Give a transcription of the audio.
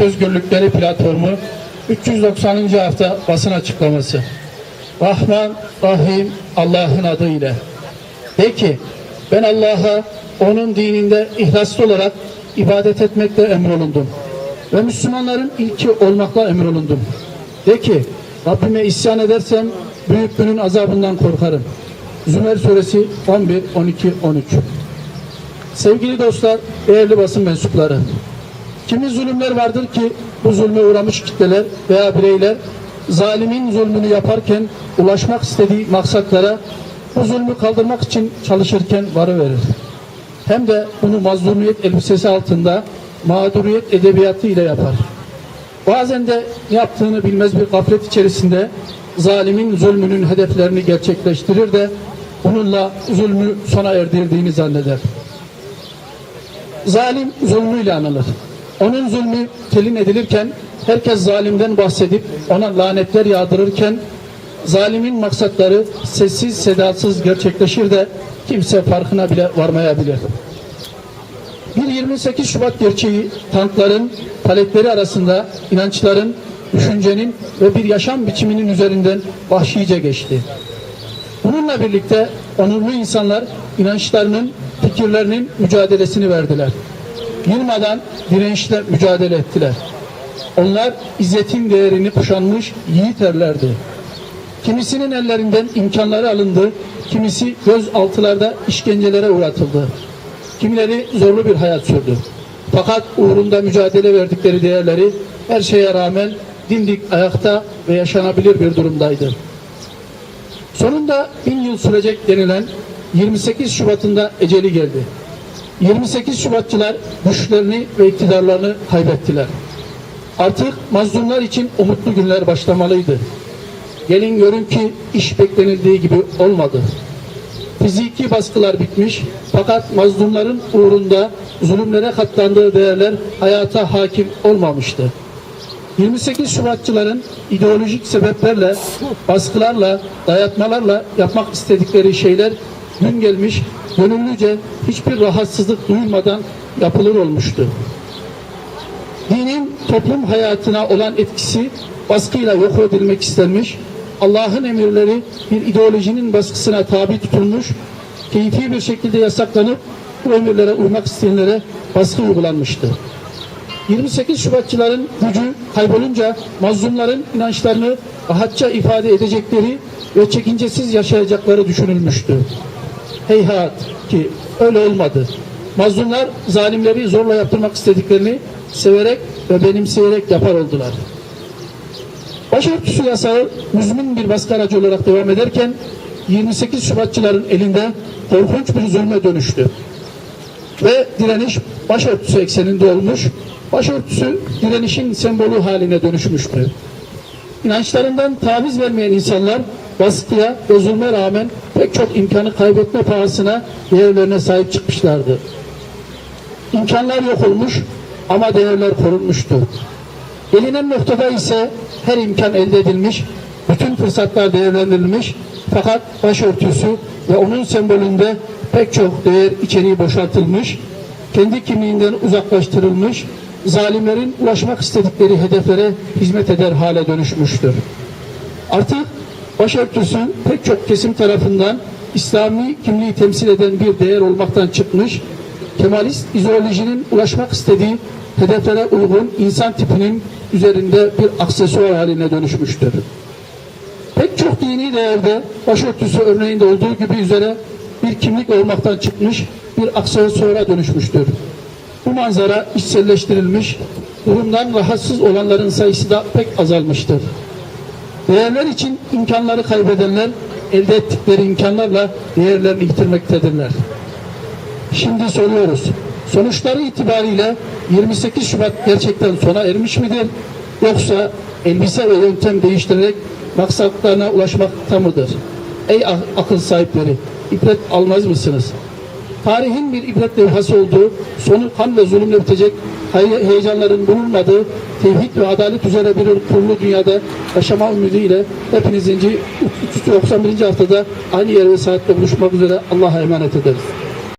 Özgürlükleri Platformu 390. hafta basın açıklaması. Rahman, Rahim Allah'ın adıyla. De ki ben Allah'a onun dininde ihlaslı olarak ibadet etmekle emrolundum. Ve Müslümanların ilki olmakla emrolundum. De ki Rabbime isyan edersem büyük günün azabından korkarım. Zümer suresi 11, 12, 13. Sevgili dostlar, değerli basın mensupları. Kimi zulümler vardır ki bu zulme uğramış kitleler veya bireyler zalimin zulmünü yaparken ulaşmak istediği maksatlara bu zulmü kaldırmak için çalışırken varıverir. Hem de bunu mazlumiyet elbisesi altında mağduriyet edebiyatı ile yapar. Bazen de yaptığını bilmez bir gaflet içerisinde zalimin zulmünün hedeflerini gerçekleştirir de bununla zulmü sona erdirdiğini zanneder. Zalim zulmüyle anılır. Onun zulmü telin edilirken herkes zalimden bahsedip ona lanetler yağdırırken zalimin maksatları sessiz sedasız gerçekleşir de kimse farkına bile varmayabilir. Bir 28 Şubat gerçeği tankların talepleri arasında inançların, düşüncenin ve bir yaşam biçiminin üzerinden vahşice geçti. Bununla birlikte onurlu insanlar inançlarının, fikirlerinin mücadelesini verdiler. Yılmadan dirençle mücadele ettiler. Onlar izzetin değerini kuşanmış yiğit erlerdi. Kimisinin ellerinden imkanları alındı, kimisi göz altılarda işkencelere uğratıldı. Kimileri zorlu bir hayat sürdü. Fakat uğrunda mücadele verdikleri değerleri her şeye rağmen dimdik ayakta ve yaşanabilir bir durumdaydı. Sonunda bin yıl sürecek denilen 28 Şubat'ında eceli geldi. 28 Şubatçılar güçlerini ve iktidarlarını kaybettiler. Artık mazlumlar için umutlu günler başlamalıydı. Gelin görün ki iş beklenildiği gibi olmadı. Fiziki baskılar bitmiş fakat mazlumların uğrunda zulümlere katlandığı değerler hayata hakim olmamıştı. 28 Şubatçıların ideolojik sebeplerle, baskılarla, dayatmalarla yapmak istedikleri şeyler gün gelmiş, gönüllüce hiçbir rahatsızlık duymadan yapılır olmuştu. Dinin toplum hayatına olan etkisi baskıyla yok edilmek istenmiş, Allah'ın emirleri bir ideolojinin baskısına tabi tutulmuş, keyfi bir şekilde yasaklanıp bu emirlere uymak isteyenlere baskı uygulanmıştı. 28 Şubatçıların gücü kaybolunca mazlumların inançlarını rahatça ifade edecekleri ve çekincesiz yaşayacakları düşünülmüştü. Heyhat ki öyle olmadı. Mazlumlar zalimleri zorla yaptırmak istediklerini severek ve benimseyerek yapar oldular. Başörtüsü yasağı müzmin bir baskı aracı olarak devam ederken 28 Şubatçıların elinde korkunç bir zulme dönüştü. Ve direniş başörtüsü ekseninde olmuş, başörtüsü direnişin sembolü haline dönüşmüştü. İnançlarından taviz vermeyen insanlar baskıya ve zulme rağmen pek çok imkanı kaybetme pahasına değerlerine sahip çıkmışlardı. İmkanlar yok olmuş ama değerler korunmuştu. Gelinen noktada ise her imkan elde edilmiş, bütün fırsatlar değerlendirilmiş fakat başörtüsü ve onun sembolünde pek çok değer içeriği boşaltılmış, kendi kimliğinden uzaklaştırılmış, zalimlerin ulaşmak istedikleri hedeflere hizmet eder hale dönüşmüştür. Artık başörtüsü pek çok kesim tarafından İslami kimliği temsil eden bir değer olmaktan çıkmış, Kemalist ideolojinin ulaşmak istediği hedeflere uygun insan tipinin üzerinde bir aksesuar haline dönüşmüştür. Pek çok dini değerde başörtüsü örneğinde olduğu gibi üzere bir kimlik olmaktan çıkmış bir aksesuara dönüşmüştür. Bu manzara içselleştirilmiş, durumdan rahatsız olanların sayısı da pek azalmıştır. Değerler için imkanları kaybedenler elde ettikleri imkanlarla değerlerini yitirmektedirler. Şimdi soruyoruz. Sonuçları itibariyle 28 Şubat gerçekten sona ermiş midir? Yoksa elbise ve yöntem değiştirerek maksatlarına ulaşmakta mıdır? Ey ak- akıl sahipleri, ibret almaz mısınız? Tarihin bir ibret levhası olduğu, sonu kan ve zulümle bitecek, heyecanların bulunmadığı, tevhid ve adalet üzere bir kurulu dünyada yaşama ümidiyle hepinizinci 391. haftada aynı yer ve saatte buluşmak üzere Allah'a emanet ederiz.